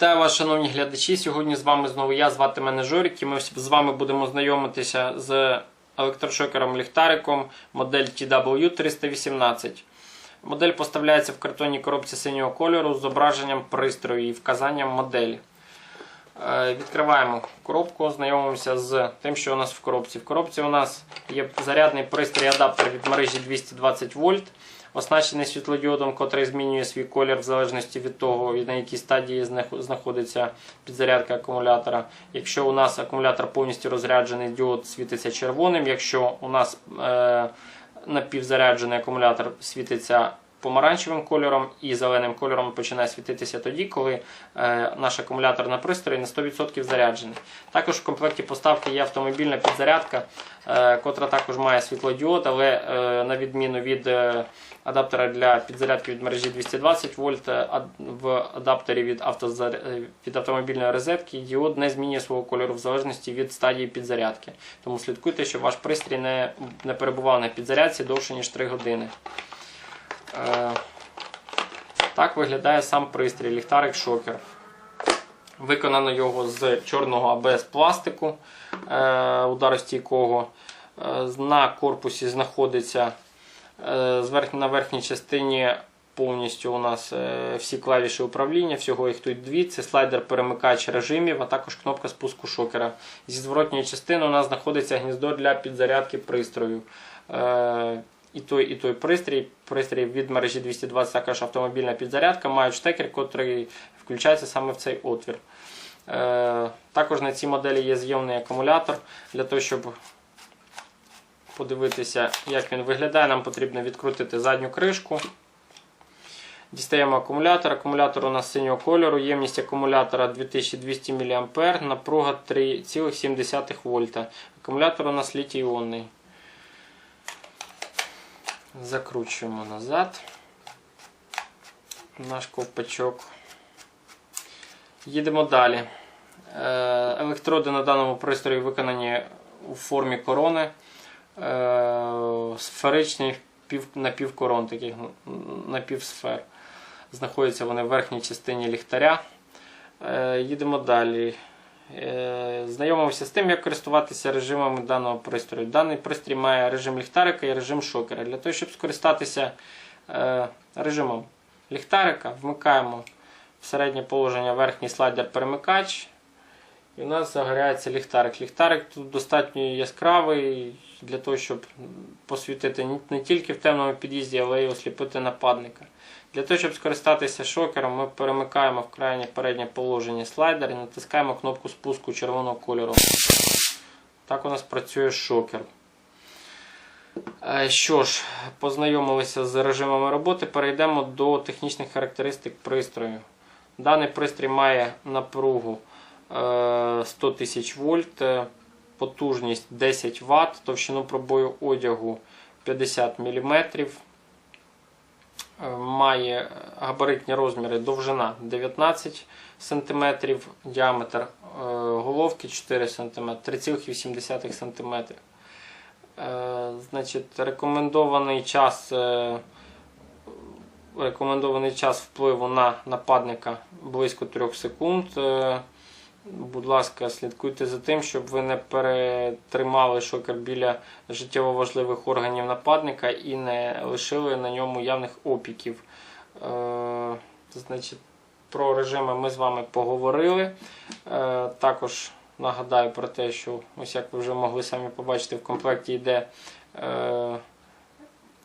вас, шановні глядачі. Сьогодні з вами знову я, звати мене Жорік, і ми з вами будемо знайомитися з електрошокером ліхтариком модель TW318. Модель поставляється в картонній коробці синього кольору з зображенням пристрою і вказанням моделі. Е, Відкриваємо коробку, знайомимося з тим, що у нас в коробці. В коробці у нас є зарядний пристрій адаптер від мережі 220 вольт, оснащений світлодіодом, котрий змінює свій колір в залежності від того, на якій стадії знаходиться підзарядка акумулятора. Якщо у нас акумулятор повністю розряджений, діод світиться червоним. Якщо у нас е, напівзаряджений акумулятор світиться помаранчевим кольором і зеленим кольором починає світитися тоді, коли е, наш акумулятор на пристрої на 100% заряджений. Також в комплекті поставки є автомобільна підзарядка, е, котра також має світлодіод, але е, на відміну від адаптера для підзарядки від мережі 220 вольт, в адаптері від, автозар... від автомобільної розетки діод не змінює свого кольору в залежності від стадії підзарядки. Тому слідкуйте, щоб ваш пристрій не, не перебував на підзарядці довше ніж 3 години. Е, Так виглядає сам пристрій, ліхтарик шокер. Виконано його з чорного АБС пластику е, ударостійкого. Е, На корпусі знаходиться на верхній частині повністю у нас всі клавіші управління, всього їх тут дві. Це слайдер перемикач режимів, а також кнопка спуску шокера. Зі зворотньої частини у нас знаходиться гніздо для підзарядки пристрою. І той, і той пристрій, пристрій від мережі 220, також автомобільна підзарядка, мають штекер, який включається саме в цей отвір. Е, також на цій моделі є зйомний акумулятор. Для того, щоб подивитися, як він виглядає, нам потрібно відкрутити задню кришку. Дістаємо акумулятор. Акумулятор у нас синього кольору, ємність акумулятора 2200 мА, напруга 3,7 вольта. Акумулятор у нас літій-іонний. Закручуємо назад наш ковпачок. Їдемо далі. Е, Електроди на даному пристрої виконані у формі корони. Е, Сферичні напівкорон, таких напівсфер. Знаходяться вони в верхній частині ліхтаря. Е, Їдемо далі. Е, Знайомимося з тим, як користуватися режимами даного пристрою. Даний пристрій має режим ліхтарика і режим шокера. Для того, щоб скористатися е, режимом ліхтарика, вмикаємо в середнє положення верхній слайдер перемикач. І у нас загоряється ліхтарик. Ліхтарик тут достатньо яскравий для того, щоб посвітити не тільки в темному під'їзді, але й осліпити нападника. Для того, щоб скористатися шокером, ми перемикаємо в крайнє переднє положення слайдер і натискаємо кнопку спуску червоного кольору. Так у нас працює шокер. Е, Що ж, познайомилися з режимами роботи, перейдемо до технічних характеристик пристрою. Даний пристрій має напругу е, 100 тисяч вольт, е, потужність 10 Вт, товщину пробою одягу 50 мм. Е, Має габаритні розміри довжина 19 см, діаметр е, головки 4 см, 3,8 см. Е, Значить, рекомендований час, е, рекомендований час впливу на нападника близько 3 секунд. Будь ласка, слідкуйте за тим, щоб ви не перетримали шокер біля життєво важливих органів нападника і не лишили на ньому явних опіків. Е, Значить, про режими ми з вами поговорили. Е, Також нагадаю про те, що ось як ви вже могли самі побачити, в комплекті йде е,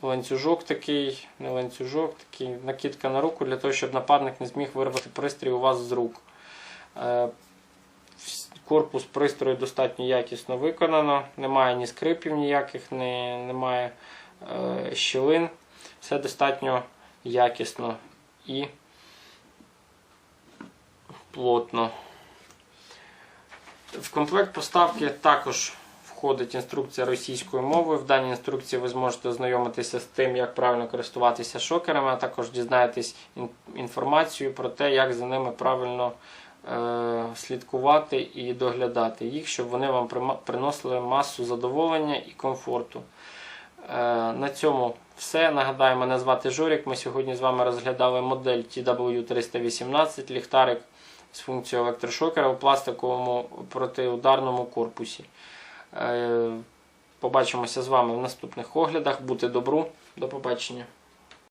ланцюжок такий, не ланцюжок, такий накидка на руку для того, щоб нападник не зміг вирвати пристрій у вас з рук. Е, Корпус пристрою достатньо якісно виконано, немає ні скрипів ніяких, ні, немає е, щілин. Все достатньо якісно і плотно. В комплект поставки також входить інструкція російською мовою. В даній інструкції ви зможете ознайомитися з тим, як правильно користуватися шокерами, а також дізнаєтесь інформацію про те, як за ними правильно слідкувати і доглядати їх, щоб вони вам приносили масу задоволення і комфорту. Е, На цьому все. Нагадаю, мене звати Жорік. Ми сьогодні з вами розглядали модель TW318, ліхтарик з функцією електрошокера у пластиковому протиударному корпусі. Е, Побачимося з вами в наступних оглядах. Будьте добру, до побачення.